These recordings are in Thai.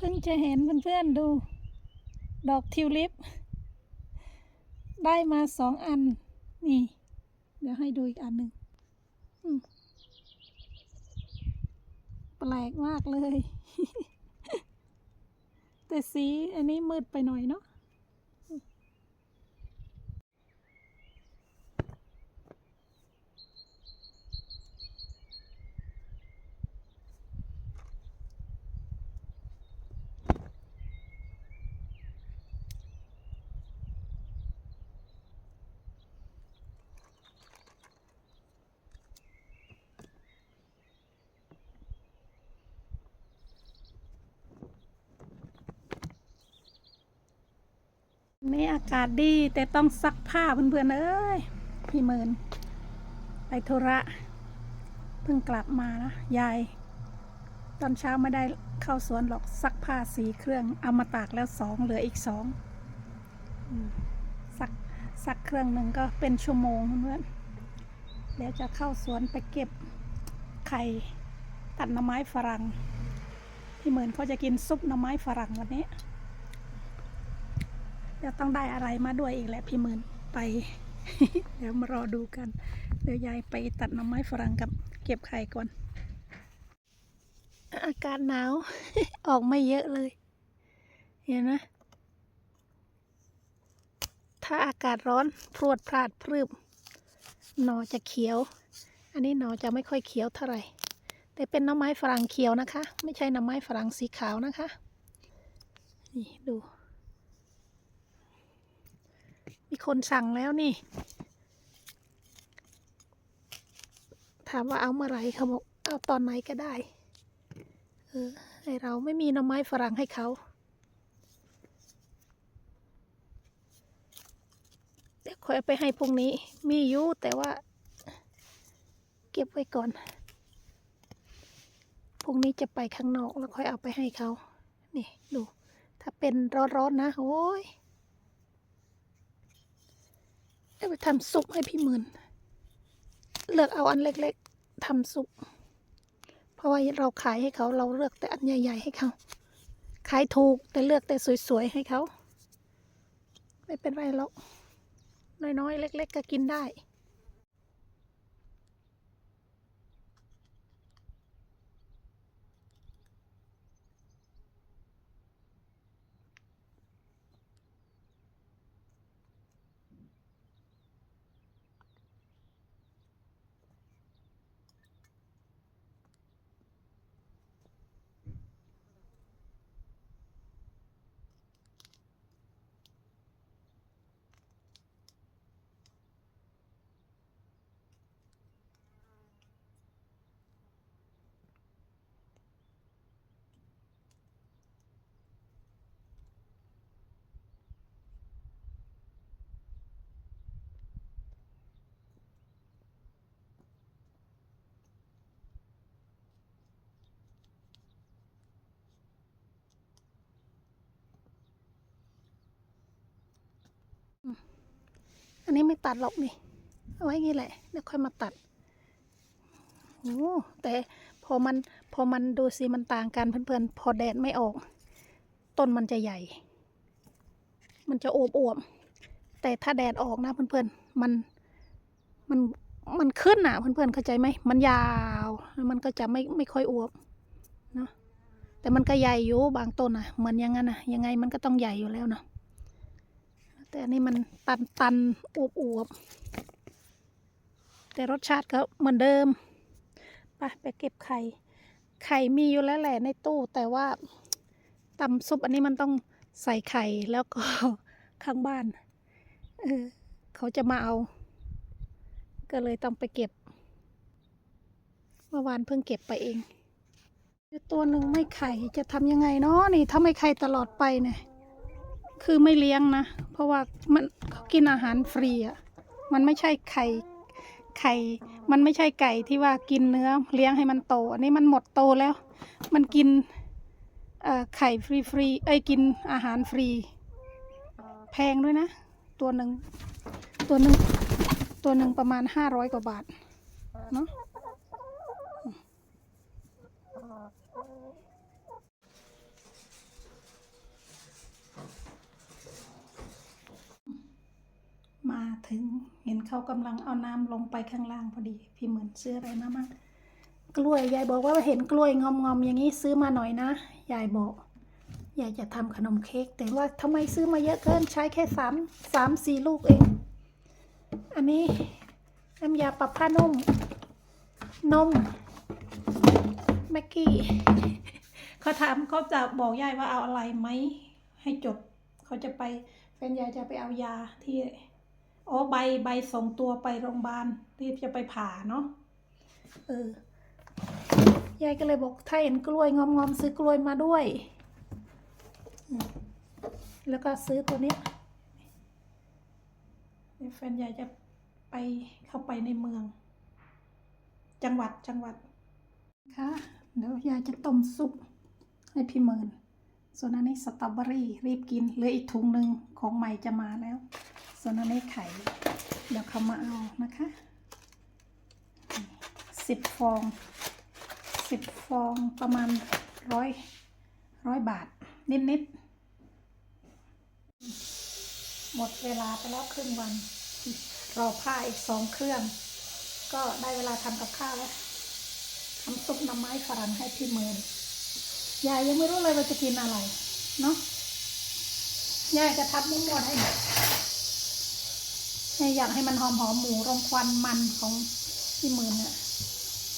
เพิ่งจะเห็นเพื่อนๆดู ดอกทิวลิป ได้มาสองอัน นี่ เดี๋ยวให้ดูอีกอันหนึ่งแปลกมากเลย แต่สีอันนี้มืดไปหน่อยเนาะ นี่อากาศดีแต่ต้องซักผ้าเพื่อนๆเอ้ยพี่เมิน ไปธุระเพิ่งกลับมานะยาย ตอนเช้าไม่ได้เข้าสวนหรอกซักผ้าสีเครื่องเอามาตากแล้วสองเหลืออีกสองซักซักเครื่องหนึ่งก็เป็นชั่วโมงเพื่อนๆเดี๋ยวจะเข้าสวนไปเก็บไข่ตัดหน่อไม้ฝรั่งพี่เหมือนเขาจะกินซุปหน่อไม้ฝรั่งวันนี้ เดี๋ยวต้องได้อะไรมาด้วยอีกแหละพี่หมื่นไปเดี๋ยวมารอดูกัน เดี๋ยวยายไปตัดหน่อไม้ฝรั่งกับเก็บไข่ก่อน อากาศหนาว ออกไม่เยอะเลย เห็นไหมถ้าอากาศร้อนพรวดพลาดพรึบหนอจะเขียว อันนี้หนอจะไม่ค่อยเขียวเท่าไหร่ แต่เป็นหน่อไม้ฝรั่งเขียวนะคะ ไม่ใช่หน่อไม้ฝรั่งสีขาวนะคะ นี่ดู มีคนสั่งแล้วนี่ ถามว่าเอาเมื่อไรเขาบอกเอาตอนไหนก็ได้ เออให้เราไม่มีหน่อไม้ฝรั่งให้เขาเดี๋ยวค่อยไปให้พรุ่งนี้ มีอยู่แต่ว่า เก็บไว้ก่อนพรุ่งนี้จะไปข้างนอกแล้วค่อยเอาไปให้เขา นี่ดู ถ้าเป็นร้อนๆนะ โอ้ย เอาไปทำซุปให้พี่หมื่นเลือกเอาอันเล็กๆทำซุป เพราะว่าเราขายให้เขาเราเลือกแต่อันใหญ่ ๆ ให้เขา ขายถูกแต่เลือกแต่สวยๆให้เขา ไม่เป็นไรหรอกน้อยๆเล็ก ๆ ก็กินได้ อันนี้ไม่ตัดหรอกนี่ เอาไว้งี้แหละ เดี๋ยวค่อยมาตัด โอ้แต่พอมันพอมันดูสิมันต่างกันเพื่อนๆ พอแดดไม่ออก ต้นมันจะใหญ่ มันจะโอบอวบแต่ถ้าแดดออกนะเพื่อนๆ มันมันมันขึ้นอะเพื่อนๆเข้าใจไหมมันยาวแล้วมันก็จะไม่ไม่ค่อยอวบเนาะแต่มันก็ใหญ่อยู่บางต้นอะเหมือนอย่างนั้นอะยังไงมันก็ต้องใหญ่อยู่แล้วเนาะ แต่อันนี้มันตันตันอวบอวบๆแต่รสชาติก็เหมือนเดิมไปไปเก็บไข่ ไข่มีอยู่แล้วแหละในตู้แต่ว่าตำซุปอันนี้มันต้องใส่ไข่แล้วก็ข้างบ้าน เออเขาจะมาเอา ก็เลยต้องไปเก็บ เมื่อวานเพิ่งเก็บไปเอง ตัวหนึ่งไม่ไข่จะทำยังไงเนาะนี่ถ้าไม่ไข่ตลอดไปเนี่ย คือไม่เลี้ยงนะ เพราะว่ามันเขากินอาหารฟรีอะมันไม่ใช่ไข่ไข่ มันไม่ใช่ไก่ที่ว่ากินเนื้อเลี้ยงให้มันโต อันนี้มันหมดโตแล้ว มันกินไข่ฟรีฟรีๆเอ้ยกินอาหารฟรี แพงด้วยนะ ตัวหนึ่งตัวหนึ่งตัวหนึ่งประมาณห้าร้อยกว่าบาทเนาะ ถึง เห็นเขากำลังเอาน้ำลงไปข้างล่างพอดี พี่เหมือนซื้ออะไรมามั่งกล้วยยายบอกว่าเห็นกล้วยงอมๆอย่างนี้ซื้อมาหน่อยนะยายบอกยายจะทำขนมเค้กแต่ว่าทำไมซื้อมาเยอะเกินใช้แค่สามสามสี่ลูกเอง อันนี้น้ำยาปรับผ้านุ่มนมแม็กกี้เขาถามเขาจะบอกยายว่าเอาอะไรไหมให้จดเขาจะไปแฟนยายจะไปเอายาที่ อ๋อใบใบส่งตัวไปโรงพยาบาลที่จะไปผ่าเนาะเออยายก็เลยบอกถ้าเห็นกล้วยงอมๆซื้อกล้วยมาด้วย แล้วก็ซื้อตัวเนี้ยแฟนยายจะไปเข้าไปในเมือง จังหวัดจังหวัดค่ะเดี๋ยวยายจะต้มซุปให้พี่เมิน ส่วนอันนี้สตรอเบอรี่รีบกินเหลืออีกถุงหนึ่งของใหม่จะมาแล้ว ส่วนอันนี้ไข่เดี๋ยวเขามาเอานะคะสิบฟองสิบฟองประมาณร้อยร้อยบาท นิดๆหมดเวลาไปแล้วครึ่งวัน รอผ้าอีกสองเครื่อง ก็ได้เวลาทำกับข้าวแล้วทำซุปน้ำไม้ฝรั่งให้พี่เมินยายยังไม่รู้เลยว่าจะกินอะไร เนาะยายจะทับมุ้งหมดให้ หมดยายอยากให้มันหอมหอมหมูรมควันมันของพี่หมื่นเนี่ย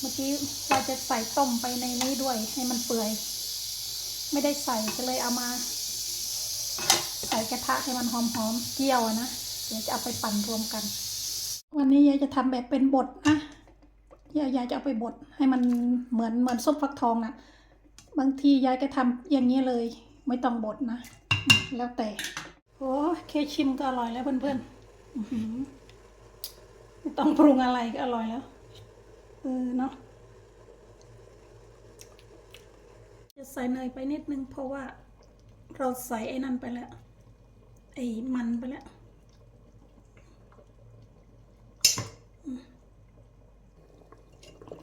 เมื่อกี้เราจะใส่ต้มไปในนี้ด้วย ให้มันเปื่อย ไม่ได้ใส่ก็เลยเอามา ใส่กระทะให้มันหอมหอมเจียวนะเดี๋ยวจะเอาไปปั่นรวมกัน วันนี้ยายจะทำแบบเป็นบดนะยายยายจะเอาไปบดให้มันเหมือนเหมือนซุปฟักทองนะบางทียายก็ทำอย่างนี้เลย ไม่ต้องบดนะ แล้วแต่โอ้แค่ชิมก็อร่อยแล้วเพื่อนๆ ไม่ต้องปรุงอะไรก็อร่อยแล้ว เออเนาะ จะใส่เนยไปนิดนึงเพราะว่า เราใส่ไอ้นั่นไปแล้ว ไอ้มันไปแล้ว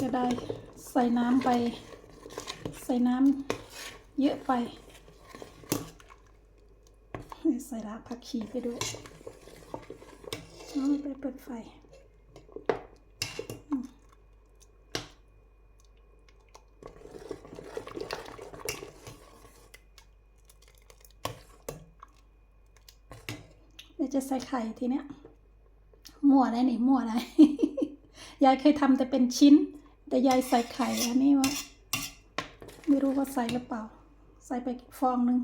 จะได้ใส่น้ำไป ใส่น้ำเยอะไป ใส่รากผักชีไปด้วย น้องไปเปิดไฟเดี๋ยวจะใส่ไข่ทีเนี้ยมั่วได้นี่มั่วได้ยายเคยทำแต่เป็นชิ้น แต่ยายใส่ไข่อันนี้ว่าไม่รู้ว่าใส่หรือเปล่า ใส่ไปฟองหนึ่ง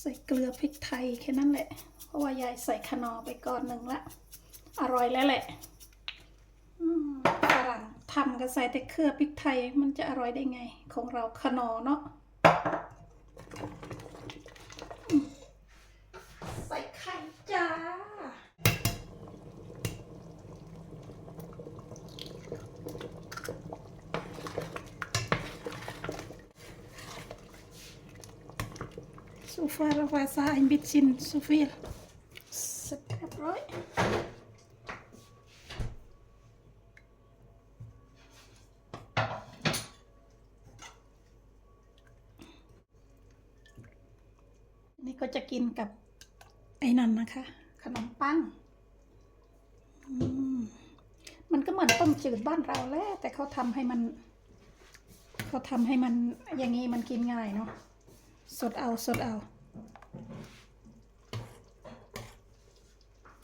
ใส่เกลือพริกไทยแค่นั้นแหละ เพราะว่ายายใส่ขนอไปก่อนหนึ่งละ อร่อยแล้วแหละฝรั่งทำก็ใส่แต่เครือพริกไทยมันจะอร่อยได้ไง ของเราขนอเนาะใส่ไข่จ้า So far was ein bisschen zu viel. เสร็จเรียบร้อย นี่ก็จะกินกับไอ้นั่นนะคะ ขนมปังอืมมันก็เหมือนต้มจืดบ้านเราแหละแต่เขาทำให้มันเขาทำให้มันอย่างนี้มันกินง่ายเนาะสดเอาสดเอา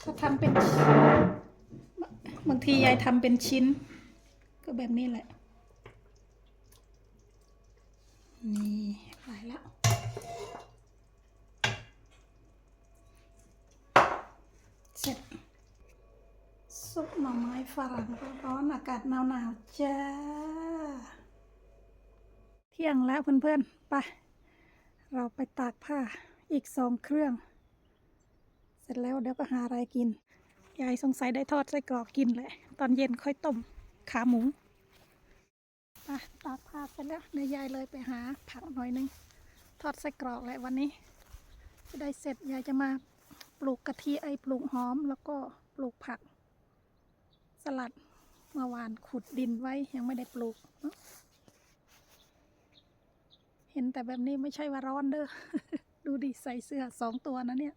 ก็ทำเป็นบางทียายทำเป็นชิ้น ก็แบบนี้แหละนี่หลายแล้ว เสร็จ ซุปหน่อไม้ ฝรั่งร้อนๆอากาศหนาวๆจ้า เที่ยงแล้วเพื่อนๆ ไป เราไปตากผ้าอีกสองเครื่อง เสร็จแล้วเดี๋ยวก็หาอะไรกิน ยายสงสัยได้ทอดไส้กรอกกินแหละ ตอนเย็นค่อยต้มขาหมูไปตากผ้าเสร็จแล้วเดี๋ยวยายเลยไปหาผักหน่อยนึง ทอดไส้กรอกแหละวันนี้จะได้เสร็จยายจะมาปลูกกะทิไอปลูกหอมแล้วก็ปลูกผัก สลัดเมื่อวานขุดดินไว้ยังไม่ได้ปลูกเนอะเห็นแต่แบบนี้ไม่ใช่ว่าร้อนเด้อ ดูดิใส่เสื้อสองตัวนะเนี่ย